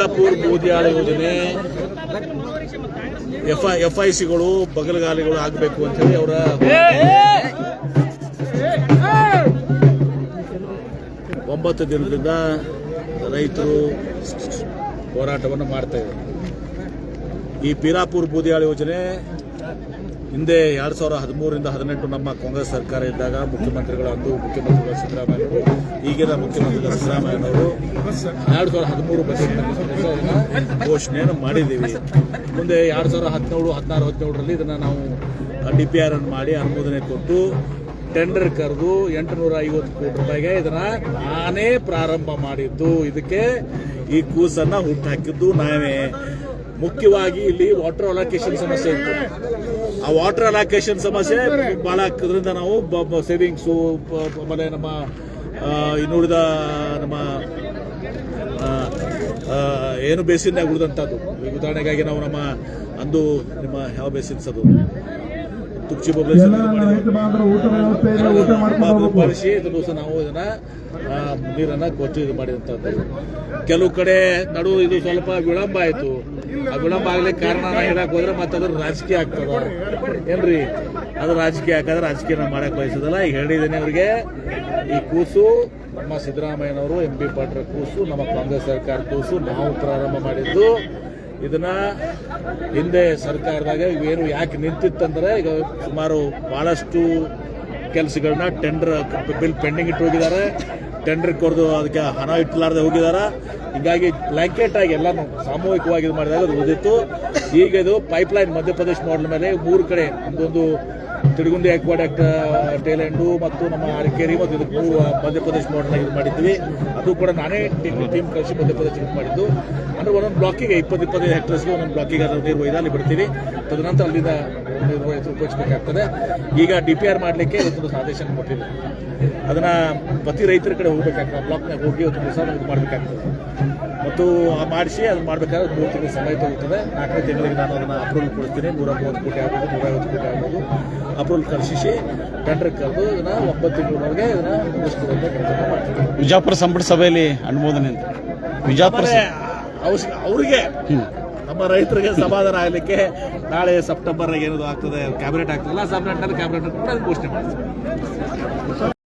Singapore ಬೂದಿಯಾಳ ಯೋಜನೆ, F F I ಸಿಗಳು ಬಗಲಗಾಲಿಗಳು ಆಗಬೇಕು ಅಂತ ಹೇಳಿ ಅವರ ಒಂಬತ್ತು ದಿನದಿಂದ ರೈತರು ಹೋರಾಟವನ್ನು ಮಾಡ್ತಾ ಇದ್ದಾರೆ. ಈ ಪೀರಾಪುರ್ ಬೂದಿಯಾಳ ಯೋಜನೆ ಹಿಂದೆ ಎರಡು ಸಾವಿರ ಹದಿಮೂರರಿಂದ ಹದಿನೆಂಟು ನಮ್ಮ ಕಾಂಗ್ರೆಸ್ ಸರ್ಕಾರ ಇದ್ದಾಗ ಮುಖ್ಯಮಂತ್ರಿಗಳು ಅಂದು ಮುಖ್ಯಮಂತ್ರಿಗಳು ಸಿದ್ದರಾಮಯ್ಯವರು ಈಗಿನ ಮುಖ್ಯಮಂತ್ರಿಗಳ ಸಿದ್ದರಾಮಯ್ಯನವರು ಎರಡು ಸಾವಿರದ ಹದಿಮೂರು ಘೋಷಣೆಯನ್ನು ಮಾಡಿದ್ದೀವಿ. ಮುಂದೆ ಎರಡು ಸಾವಿರ ಹದಿನೇಳು, ಹದಿನಾರು, ಹದಿನೇಳರಲ್ಲಿ ಇದನ್ನು ನಾವು ಡಿ ಪಿ ಆರ್ ಅನ್ನು ಮಾಡಿ ಅನುಮೋದನೆ ಕೊಟ್ಟು ಟೆಂಡರ್ ಕರೆದು ಎಂಟುನೂರ ಐವತ್ತು ಕೋಟಿ ರೂಪಾಯಿಗೆ ಇದನ್ನು ನಾನೇ ಪ್ರಾರಂಭ ಮಾಡಿದ್ದು. ಇದಕ್ಕೆ ಈ ಕೂಸನ್ನ ಹುಟ್ಟಾಕಿದ್ದು ನಾವೇ. ಮುಖ್ಯವಾಗಿ ಇಲ್ಲಿ ವಾಟರ್ ಅಲೋಕೇಶನ್ ಸಮಸ್ಯೆ ಇತ್ತು. ಆ ವಾಟರ್ ಅಲೋಕೇಶನ್ ಸಮಸ್ಯೆ ಬಹಳ ಹಾಕೋದ್ರಿಂದ ನಾವು ಸೇವಿಂಗ್ಸು ಆಮೇಲೆ ನಮ್ಮ ಇನ್ನುಳಿದ ನಮ್ಮ ಏನು ಬೇಸಿನ್ಯಾಗ ಉಳಿದಂಥದ್ದು. ಉದಾಹರಣೆಗಾಗಿ ನಾವು ನಮ್ಮ ಅಂದು ನಿಮ್ಮ ಯಾವ ಬೇಸಿನ್ಸ್ ಅದು ಊಟ ವ್ಯವಸ್ಥೆ ಊಟ ಹೋಗ್ಬೇಕು. ಬಳಸಿ ದಿವಸ ನಾವು ಇದನ್ನ ನೀರನ್ನ ಕೊಟ್ಟು ಇದು ಮಾಡಿದಂಥದ್ದು ಕೆಲವು ಕಡೆ ನಡು ಇದು ಸ್ವಲ್ಪ ವಿಳಂಬ ಆಯ್ತು. ಆ ವಿಳಂಬ ಆಗ್ಲಿಕ್ಕೆ ಕಾರಣ ಹೇಳಕ್ ಹೋದ್ರೆ ಮತ್ತೆ ಅದ್ರ ರಾಜಕೀಯ ಆಗ್ತದ. ಏನ್ರಿ? ಅದು ರಾಜಕೀಯ ಹಾಕಿದ್ರೆ ರಾಜಕೀಯ ಮಾಡಕ್ಕೆ ಮಾಡಕ್ ಬಯಸೋದಲ್ಲ. ಈಗ ಹೇಳಿದ್ದೀನಿ ಅವ್ರಿಗೆ ಈ ಕೂಸು ನಮ್ಮ ಸಿದ್ದರಾಮಯ್ಯನವರು ಎಂ ಪಿ ಪಾಟ್ರ ಕೂಸು ನಮ್ಮ ಕಾಂಗ್ರೆಸ್ ಸರ್ಕಾರ ಕೂಸು ನಾವು ಪ್ರಾರಂಭ ಮಾಡಿದ್ದು ಇದನ್ನ ಹಿಂದೆ ಸರ್ಕಾರದಾಗ ಏನು ಯಾಕೆ ನಿಂತಿತ್ತಂದ್ರೆ ಈಗ ಸುಮಾರು ಬಹಳಷ್ಟು ಕೆಲಸಗಳನ್ನ ಟೆಂಡರ್ ಬಿಲ್ ಪೆಂಡಿಂಗ್ ಇಟ್ಟು ಹೋಗಿದ್ದಾರೆ. ಟೆಂಡರ್ ಕೊರೆದು ಅದಕ್ಕೆ ಹಣ ಇಟ್ಟಲಾರ್ದೆ ಹೋಗಿದ್ದಾರೆ. ಹೀಗಾಗಿ ಬ್ಲಾಂಕೆಟ್ ಆಗಿ ಎಲ್ಲಾನು ಸಾಮೂಹಿಕವಾಗಿ ಇದು ಮಾಡಿದಾಗ ಅದು ಉಳಿದಿತ್ತು. ಈಗ ಇದು ಪೈಪ್ಲೈನ್ ಮಧ್ಯಪ್ರದೇಶ ಮಾಡಲ್ ಮೇಲೆ ಮೂರು ಕಡೆ ಒಂದೊಂದು ತಿರುಗುಂಡಿ ಅಕ್ವಾಡಕ್ಟ್ ಟೈಲೆಂಡು ಮತ್ತು ನಮ್ಮ ಅರಕೇರಿ ಮತ್ತು ಇದು ಮಧ್ಯಪ್ರದೇಶ ಮೋಡ್ನ ಇದು ಮಾಡಿದ್ವಿ ಅದು ಕೂಡ ನಾನೇ ಟೀಮ್ ಕಳಿಸಿ ಮಧ್ಯಪ್ರದೇಶ ಇದು ಮಾಡಿದ್ದು. ಅಂದರೆ ಒಂದೊಂದು ಬ್ಲಾಕಿಗೆ ಇಪ್ಪತ್ತು, ಇಪ್ಪತ್ತೈದು ಹೆಕ್ಟರ್ಸ್ಗೆ ಒಂದೊಂದು ಬ್ಲಾಕಿಗೆ ಅದರ ನೀರು ಒಯ್ದು ಅಲ್ಲಿ ಬಿಡ್ತೀವಿ. ತದನಂತರ ಅಲ್ಲಿಂದ ನೀರು ಉಪಯೋಗಿಸಬೇಕಾಗ್ತದೆ ಈಗ ಡಿ ಪಿ ಆರ್ ಮಾಡಲಿಕ್ಕೆ ಇವತ್ತೊಂದು ಆದೇಶ ಕೊಟ್ಟಿದೆ ಅದನ್ನು ಪ್ರತಿ ರೈತರ ಕಡೆ ಹೋಗ್ಬೇಕಾಗ್ತದೆ. ಬ್ಲಾಕ್ನಾಗ ಹೋಗಿ ಒಂದು ಕೆಲಸ ಮಾಡಬೇಕಾಗ್ತದೆ. ಆ ಮಾಡಿಸಿ ಅದು ಮಾಡಬೇಕಾದ್ರೆ ಮೂರು ತಿಂಗಳು ಸಮಯ ತಗೊಳ್ತದೆ ನಾಲ್ಕನೇ ತಿಂಗಳಿಗೆ ನಾನು ಅದನ್ನು ಅಪ್ರೂವಲ್ ಕೊಡ್ತೀನಿ. ನೂರ ಮೂವತ್ತು ಕೋಟಿ ಆಗ್ಬೋದು ನೂರ ಐವತ್ತು ಕೋಟಿ ಆಗ್ಬೋದು. ಅಪ್ರೂವಲ್ ಕಳಿಸಿ ಟೆಂಡರ್ ಕರೆದು ಇದನ್ನು ಒಂಬತ್ತು ತಿಂಗಳವರೆಗೆ ಇದನ್ನು ಮುಗಿಸ್ಕೊಡುವಂಥ ಕೆಲಸ ಮಾಡ್ತೀನಿ. ವಿಜಾಪುರ ಸಂಪುಟ ಸಭೆಯಲ್ಲಿ ಅನುಮೋದನೆ ಅಂತ ವಿಜಾಪುರ ಅವಶ್ಯ ಅವರಿಗೆ ನಮ್ಮ ರೈತರಿಗೆ ಸಮಾಧಾನ ಆಗಲಿಕ್ಕೆ ನಾಳೆ ಸೆಪ್ಟೆಂಬರ್ ಏನದು ಆಗ್ತದೆ ಕ್ಯಾಬಿನೆಟ್ ಆಗ್ತದಲ್ಲ ಸೆಪ್ಟೆಂಬರ್ ಕ್ಯಾಬಿನೆಟ್ ಕೂಡ ಘೋಷಣೆ ಮಾಡ್ತೀವಿ.